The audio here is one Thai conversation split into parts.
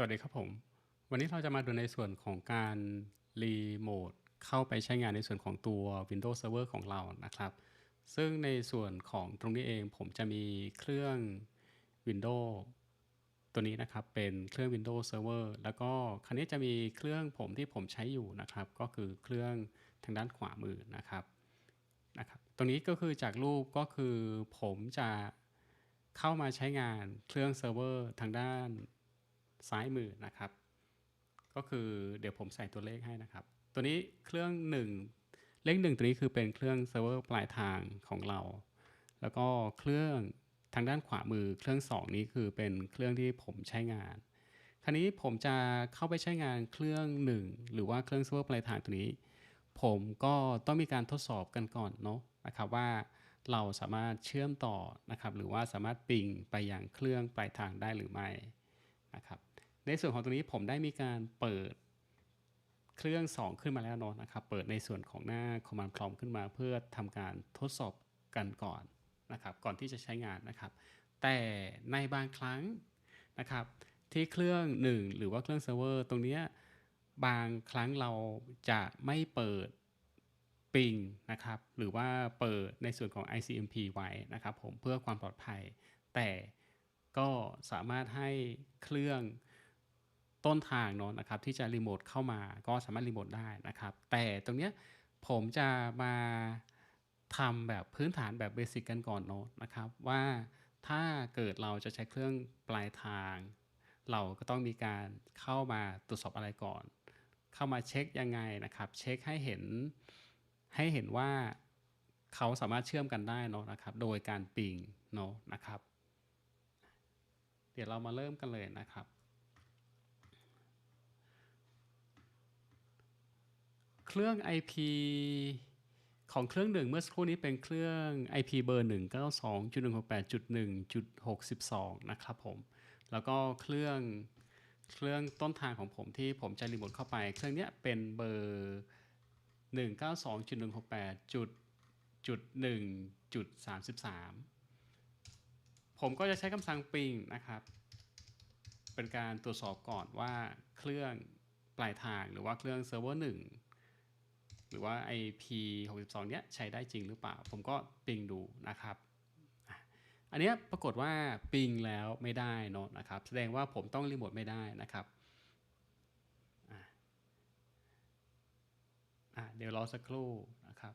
สวัสดีครับผม วันนี้เราจะมาดูในส่วนของการรีโมทเข้าไปใช้งานในส่วนของตัว Windows Server ของเรานะครับ ซึ่งในส่วนของตรงนี้เองผมจะมีเครื่อง Windows ตัวนี้นะครับ เป็นเครื่อง Windows Server แล้วก็คันนี้จะมีเครื่องผมที่ผมใช้อยู่นะครับ ก็คือเครื่องทางด้านขวามือนะครับนะครับตรงนี้ก็คือจากรูปก็คือผมจะเข้ามาใช้งานเครื่องเซิร์ฟเวอร์ทางด้าน ซ้ายมือนะครับ ก็คือเดี๋ยวผมใส่ตัวเลขให้นะครับ ตัวนี้เครื่อง 1 เลขหนึ่งตัวนี้คือเป็นเครื่องเซิร์ฟเวอร์ปลายทางของเรา แล้วก็เครื่องทางด้านขวามือเครื่อง 2 นี้คือเป็นเครื่องที่ผมใช้งาน คราวนี้ผมจะเข้าไปใช้งานเครื่อง 1 หรือว่าเครื่องเซิร์ฟเวอร์ปลายทางตัวนี้ ผมก็ต้องมีการทดสอบกันก่อนเนาะนะครับว่าเราสามารถเชื่อมต่อนะครับ หรือว่าสามารถปิงไปยังเครื่องปลายทางได้หรือไม่นะครับ ในส่วนของตรงนี้ผมได้มีการเปิดเครื่อง 2 ขึ้นมาแล้วนะนะครับ เปิดในส่วนของหน้า command prompt ขึ้นมา เพื่อทำการทดสอบกันก่อนนะครับ ก่อนที่จะใช้งานนะครับ แต่ในบางครั้งนะครับ ที่เครื่อง 1 หรือว่าเครื่องเซิร์ฟเวอร์ตรงเนี้ยบางครั้งเราจะไม่เปิดปิงนะครับ หรือว่าเปิดในส่วนของ ICMP ไว้นะครับ ผมเพื่อความปลอดภัย แต่ก็สามารถให้เครื่อง ต้นทางเนาะนะครับที่จะรีโมทเข้ามาก็สามารถรีโมทได้นะครับ แต่ตรงเนี้ยผมจะมาทำแบบพื้นฐานแบบเบสิกกันก่อนเนาะนะครับว่าถ้าเกิดเราจะใช้เครื่องปลายทาง เราก็ต้องมีการเข้ามาตรวจสอบอะไรก่อน เข้ามาเช็คยังไงนะครับ เช็คให้เห็นให้เห็นว่าเขาสามารถเชื่อมกันได้เนาะนะครับ โดยการปิงเนาะนะครับ เดี๋ยวเรามาเริ่มกันเลยนะครับ เครื่อง IP ของเครื่องหนึ่งเมื่อสักครู่นี้เป็นเครื่อง IP เบอร์ 192.168.1.62 นะครับผม แล้วก็เครื่องเครื่องต้นทางของผมที่ผมจะรีโมทเข้าไป เครื่องเนี้ยเป็นเบอร์ 192.168.1.33 ผมก็จะใช้คำสั่งปิงนะครับ เป็นการตรวจสอบก่อนว่าเครื่องปลายทางหรือว่าเครื่องเซิร์ฟเวอร์หนึ่ง หรือว่า IP 62 เนี้ยใช้ได้จริงหรือเปล่า ผมก็ปิงดูนะครับ อันเนี้ยปรากฏว่าปิงแล้วไม่ได้เนอะนะครับ แสดงว่าผมต้องรีโมทไม่ได้นะครับอะเดี๋ยวรอสักครู่นะครับ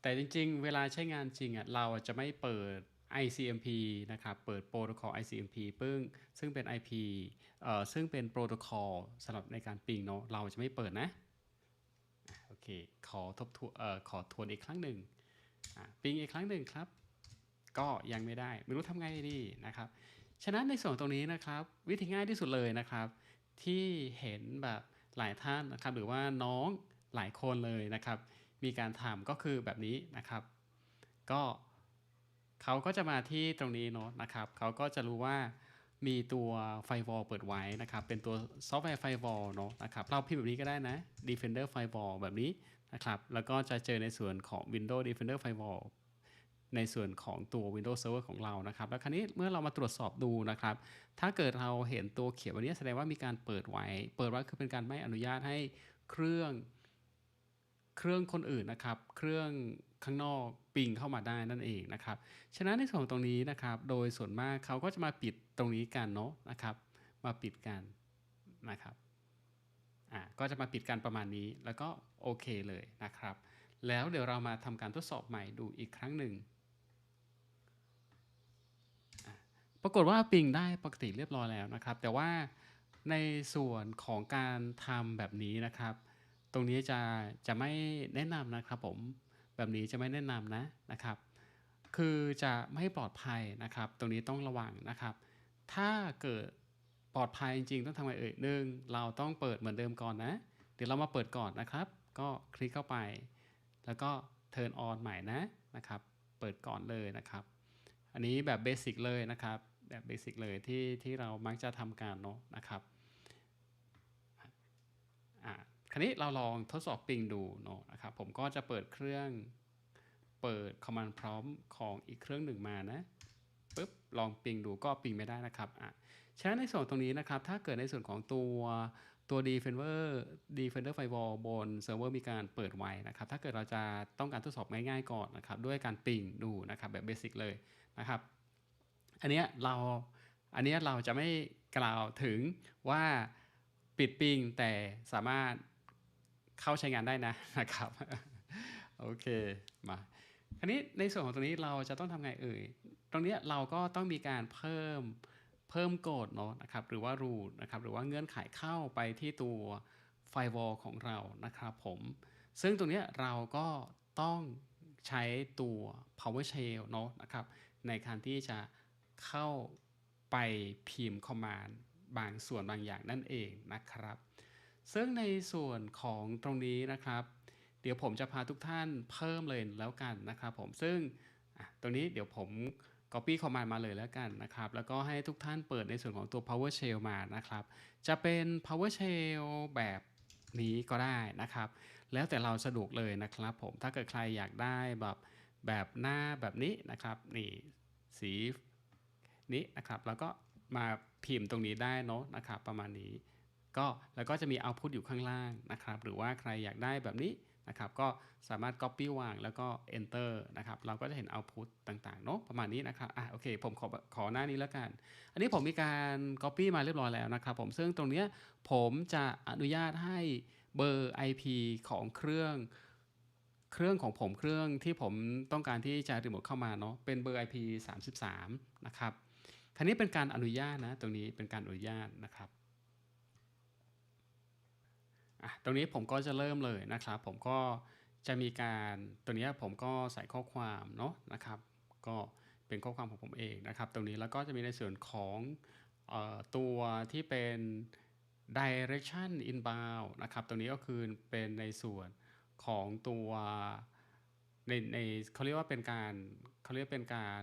แต่จริงๆ เวลาใช้งานจริงอะเราจะไม่เปิด ICMP นะครับเปิดโปรโตคอล ICMP ปึ้งซึ่งเป็น IP เอ่อซึ่งเป็นโปรโตคอลสำหรับในการปิงเนาะเราจะไม่เปิดนะโอเคขอทบทวนเอ่อขอทวนอีกครั้งหนึ่งปิงอีกครั้งหนึ่งครับ ก็ยังไม่ได้ไม่รู้ทำไงดีนะครับฉะนั้นในส่วนตรงนี้นะครับ วิธีง่ายที่สุดเลยนะครับ ที่เห็นแบบหลายท่านนะครับ หรือว่าน้องหลายคนเลยนะครับ มีการทำก็คือแบบนี้นะครับ ก็ เขาก็จะมาที่ตรงนี้เนาะนะครับเขาก็จะรู้ว่ามีตัวไฟวอลเปิดไว้นะครับ เป็นตัวซอฟต์แวร์ไฟวอลเนาะนะครับ เราพิมพ์แบบนี้ก็ได้นะ Defender Firewall แบบนี้นะครับ แล้วก็จะเจอในส่วนของ Windows Defender Firewall ในส่วนของตัว Windows Server ของเรานะครับ แล้วคราวนี้เมื่อเรามาตรวจสอบดูนะครับ ถ้าเกิดเราเห็นตัวเขียนวันนี้แสดงว่ามีการเปิดไว้ เปิดไว้คือเป็นการไม่อนุญาตให้เครื่อง เครื่องคนอื่นนะครับ เครื่อง ข้างนอกปิงเข้ามาได้นั่นเองนะครับฉะนั้นในส่วนตรงนี้นะครับโดยส่วนมากเขาก็จะมาปิดตรงนี้กันเนาะนะครับ มาปิดกันนะครับอ่าก็จะมาปิดกันประมาณนี้แล้วก็โอเคเลยนะครับ แล้วเดี๋ยวเรามาทำการทดสอบใหม่ดูอีกครั้งหนึ่งปรากฏว่าปิงได้ปกติเรียบร้อยแล้วนะครับ แต่ว่าในส่วนของการทำแบบนี้นะครับ ตรงนี้จะจะไม่แนะนำนะครับผม แบบนี้จะไม่แนะนำนะนะครับ คือจะไม่ปลอดภัยนะครับ ตรงนี้ต้องระวังนะครับ ถ้าเกิดปลอดภัยจริงๆต้องทำไงเอ่ยหนึ่งเราต้องเปิดเหมือนเดิมก่อนนะ เดี๋ยวเรามาเปิดก่อนนะครับ ก็คลิกเข้าไป แล้วก็ turn on ใหม่นะนะครับ เปิดก่อนเลยนะครับ อันนี้แบบเบสิกเลยนะครับ แบบเบสิกเลยที่ที่เรามักจะทำการเนาะนะครับอ่าค ราวนี้เราลองทดสอบปิงดูเนาะนะครับ ผมก็จะเปิดเครื่อง เปิด command prompt ของอีกเครื่องหนึ่งมานะปุ๊บลองปิงดูก็ปิงไม่ได้นะครับอะฉะนั้นในส่วนตรงนี้นะครับ ถ้าเกิดในส่วนของตัวตัว Defender Defender Firewall บนเซิร์ฟเวอร์มีการเปิดไว้นะครับ ถ้าเกิดเราจะต้องการทดสอบง่ายๆก่อนนะครับ ด้วยการปิงดูนะครับแบบเบสิกเลยนะครับ อันเนี้ยเราอันเนี้ยเราจะไม่กล่าวถึงว่าปิดปิงแต่สามารถ เข้าใช้งานได้นะนะครับโอเคมาคราวนี้ในส่วนของตรงนี้เราจะต้องทำไงเอ่ยตรงนี้เราก็ต้องมีการเพิ่มเพิ่มโกดเนาะนะครับหรือว่า root นะครับหรือว่าเงื่อนไขเข้าไปที่ตัว firewall ของเรานะครับผมซึ่งตรงนี้เราก็ต้องใช้ตัว PowerShell เนาะนะครับในการที่จะเข้าไปพิมพ์ command บางส่วนบางอย่างนั่นเองนะครับ ซึ่งในส่วนของตรงนี้นะครับ เดี๋ยวผมจะพาทุกท่านเพิ่มเลยแล้วกันนะครับ ผมซึ่งตรงนี้เดี๋ยวผม Copy Command มาเลยแล้วกันนะครับ แล้วก็ให้ทุกท่านเปิดในส่วนของตัว PowerShell มานะครับ จะเป็น PowerShell แบบนี้ก็ได้นะครับ แล้วแต่เราสะดวกเลยนะครับ ผมถ้าเกิดใครอยากได้แบบแบบหน้าแบบนี้นะครับนี่สีนี้นะครับ แล้วก็มาพิมพ์ตรงนี้ได้เนาะนะครับ ประมาณนี้ ก็แล้วก็จะมี output อยู่ข้างล่างนะครับหรือว่าใครอยากได้แบบนี้นะครับก็สามารถ copy วางแล้วก็ enter นะครับเราก็จะเห็น output ต่างๆเนาะประมาณนี้นะครับอะโอเคผมขอขอหน้านี้แล้วกัน อันนี้ผมมีการ copy มาเรียบร้อยแล้วนะครับผมซึ่งตรงเนี้ยผมจะอนุญาตให้เบอร์ IP ของเครื่องเครื่องของผมเครื่องที่ผมต้องการที่จะรีโมทเข้ามาเนาะเป็นเบอร์ IP 33 นะครับคราวนี้เป็นการอนุญาตนะตรงนี้เป็นการอนุญาตนะครับ อะตรงนี้ผมก็จะเริ่มเลยนะครับ ผมก็จะมีการตัวนี้ผมก็ใส่ข้อความเนาะนะครับ ก็เป็นข้อความของผมเองนะครับ ตรงนี้แล้วก็จะมีในส่วนของออตัวที่เป็น direction inbound นะครับ ตรงนี้ก็คือเป็นในส่วนของตัวในในเขาเรียกว่าเป็นการเขาเรียกเป็นการ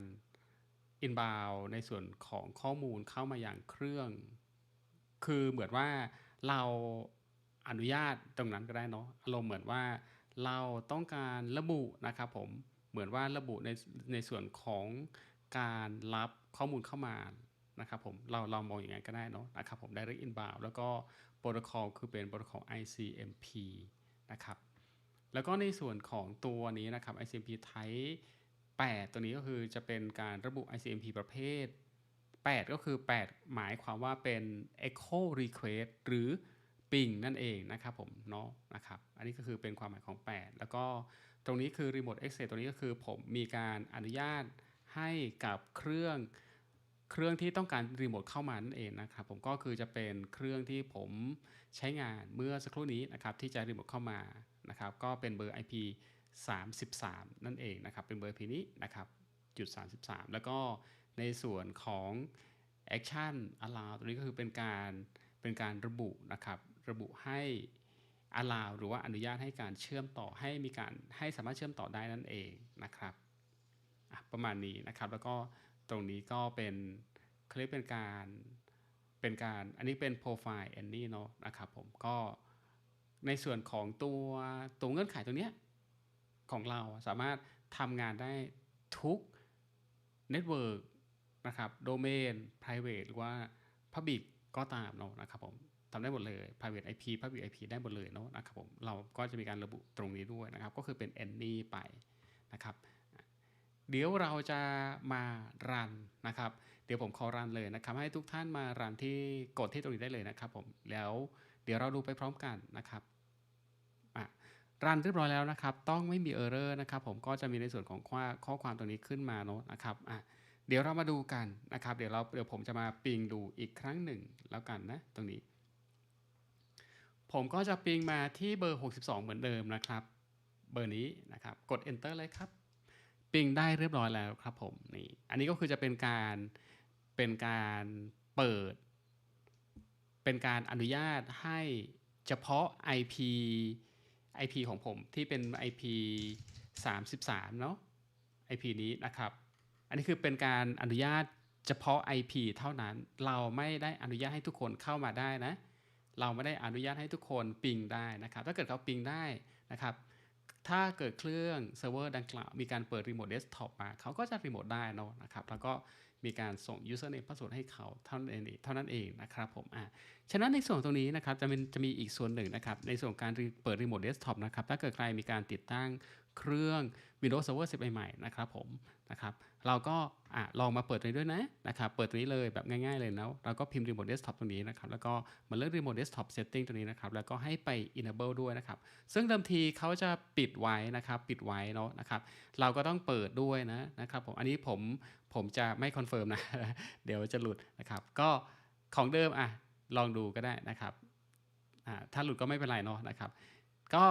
inbound ในส่วนของข้อมูลเข้ามาอย่างเครื่อง คือเหมือนว่าเรา อนุญาตตรงนั้นก็ได้เนาะอารมณ์เหมือนว่าเราต้องการระบุนะครับผมเหมือนว่าระบุในในส่วนของการรับข้อมูลเข้ามานะครับผมเราเรามองอย่างนั้นก็ได้เนาะนะครับผม direct inbound แล้วก็โปรโตคอลคือเป็นโปรโตคอล ICMP นะครับแล้วก็ในส่วนของตัวนี้นะครับ ICMP Type 8 ตัวนี้ก็คือจะเป็นการระบุ ICMP ประเภท 8 ก็คือ 8 หมายความว่าเป็น Echo Request หรือ Ping นั่นเองนะครับผมเนาะนะครับอันนี้ก็คือเป็นความหมายของ 8 แล้วก็ตรงนี้คือ Remote Access ตัวนี้ก็คือผมมีการอนุญาตให้กับเครื่องเครื่องที่ต้องการรีโมทเข้ามานั่นเองนะครับผมก็คือจะเป็นเครื่องที่ผมใช้งานเมื่อสักครู่นี้นะครับที่จะรีโมทเข้ามานะครับก็เป็นเบอร์ IP 33 นั่นเองนะครับเป็นเบอร์ IP นี้นะครับจุด 33 แล้วก็ในส่วนของ action allow ตัวนี้ก็คือเป็นการเป็นการระบุนะครับ ระบุให้ allow หรือว่าอนุญาตให้การเชื่อมต่อให้มีการให้สามารถเชื่อมต่อได้นั่นเองนะครับประมาณนี้นะครับแล้วก็ตรงนี้ก็เป็นเขาเรียกเป็นการเป็นการอันนี้เป็น profile a n y เนาะนะครับผมก็ในส่วนของตัวตัวเงื่อนไขตัวเนี้ยของเราสามารถทำงานได้ทุก Network นะครับ Domain Private หรือว่า Public ก็ตามเนาะนะครับผม ทำได้หมดเลย private IP public IP ได้หมดเลยเนาะนะครับผมเราก็จะมีการระบุตรงนี้ด้วยนะครับ ก็คือเป็น any ไปนะครับเดี๋ยวเราจะมารันนะครับ เดี๋ยวผมขอรันเลยนะครับ ให้ทุกท่านมารันที่กดที่ตรงนี้ได้เลยนะครับผมแล้วเดี๋ยวเราดูไปพร้อมกันนะครับอะรันเรียบร้อยแล้วนะครับ ต้องไม่มีเออร์เรอร์นะครับ ผมก็จะมีในส่วนของข้อข้อความตรงนี้ขึ้นมาเนาะนะครับอะเดี๋ยวเรามาดูกันนะครับ เดี๋ยวเราเดี๋ยวผมจะมาปิงดูอีกครั้งหนึ่งแล้วกันนะ ตรงนี้ ผมก็จะปิงมาที่เบอร์ 62 เหมือนเดิมนะครับ เบอร์นี้นะครับกด enter เลยครับ ปิงได้เรียบร้อยแล้วครับผมนี่อันนี้ก็คือจะเป็นการเป็นการเปิด เป็นการอนุญาตให้เฉพาะ IP IP ของผมที่เป็น IP 33 เนาะ IP นี้นะครับ อันนี้คือเป็นการอนุญาตเฉพาะ IP เท่านั้น เราไม่ได้อนุญาตให้ทุกคนเข้ามาได้นะ เราไม่ได้อนุญาตให้ทุกคนปิงได้นะครับ ถ้าเกิดเขาปิงได้นะครับ ถ้าเกิดเครื่องเซิร์ฟเวอร์ดังกล่าว มีการเปิดรีโมทเดสก์ท็อปมา เขาก็จะรีโมทได้เนาะนะครับ แล้วก็มีการส่ง username password ให้เขาเท่านั้นเองเท่านั้นเองนะครับผมอะฉะนั้นในส่วนตรงนี้นะครับจะเป็นจะมีอีกส่วนหนึ่งนะครับ ในส่วนการเปิดรีโมทเดสก์ท็อปนะครับ ถ้าเกิดใครมีการติดตั้ง เครื่อง Windows Server 10 ใหม่ๆนะครับผมนะครับเราก็อลองมาเปิดตรงนี้ด้วยนะนะครับเปิดตรงนี้เลยแบบง่ายๆเลยนะเราก็พิมพ์ Remote Desktop ตรงนี้นะครับแล้วก็มาเลือก Remote Desktop Setting ตรงนี้นะครับแล้วก็ให้ไป Enable ด้วยนะครับซึ่งเดิมทีเขาจะปิดไว้นะครับปิดไว้เนาะนะครับเราก็ต้องเปิดด้วยนะนะครับผมอันนี้ผมผมจะไม่คอนเฟิร์มนะเดี๋ยวจะหลุดนะครับก็ของเดิมอะลองดูก็ได้นะครับอ่าถ้าหลุดก็ไม่เป็นไรเนาะนะครับ ก็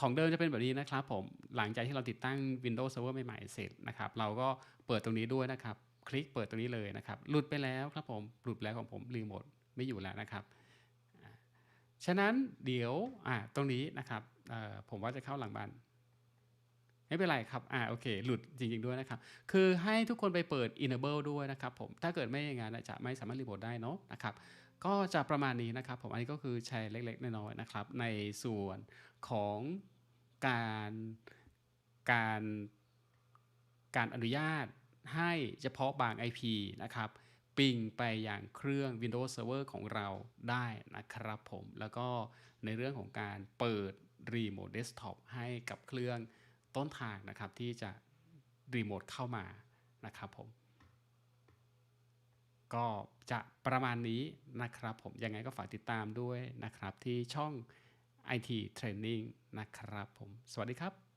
ของเดิมจะเป็นแบบนี้นะครับผมหลังจากที่เราติดตั้ง Windows Server ใหม่ๆเสร็จนะครับเราก็เปิดตรงนี้ด้วยนะครับ คลิกเปิดตรงนี้เลยนะครับหลุดไปแล้วครับผมหลุดแล้วของผมรีโมทไม่อยู่แล้วนะครับฉะนั้นเดี๋ยวอ่าตรงนี้นะครับผมว่าจะเข้าหลังบ้านไม่เป็นไรครับอ่าโอเค หลุดจริง ๆ ด้วยนะครับ คือให้ทุกคนไปเปิด enable ด้วยนะครับผม ถ้าเกิดไม่อย่างนั้นจะไม่สามารถรีโมทได้เนาะนะครับ ก็จะประมาณนี้นะครับผม อันนี้ก็คือแชร์เล็ก ๆ น้อยๆนะครับ ในส่วน ของการการการอนุญาตให้เฉพาะบาง IP นะครับปิงไปอย่างเครื่อง Windows Server ของเราได้นะครับผม แล้วก็ในเรื่องของการเปิด Remote Desktop ให้กับเครื่องต้นทางนะครับที่จะรีโมทเข้ามานะครับผม ก็จะประมาณนี้นะครับผม ยังไงก็ฝากติดตามด้วยนะครับที่ช่อง IT Training นะครับผม สวัสดีครับ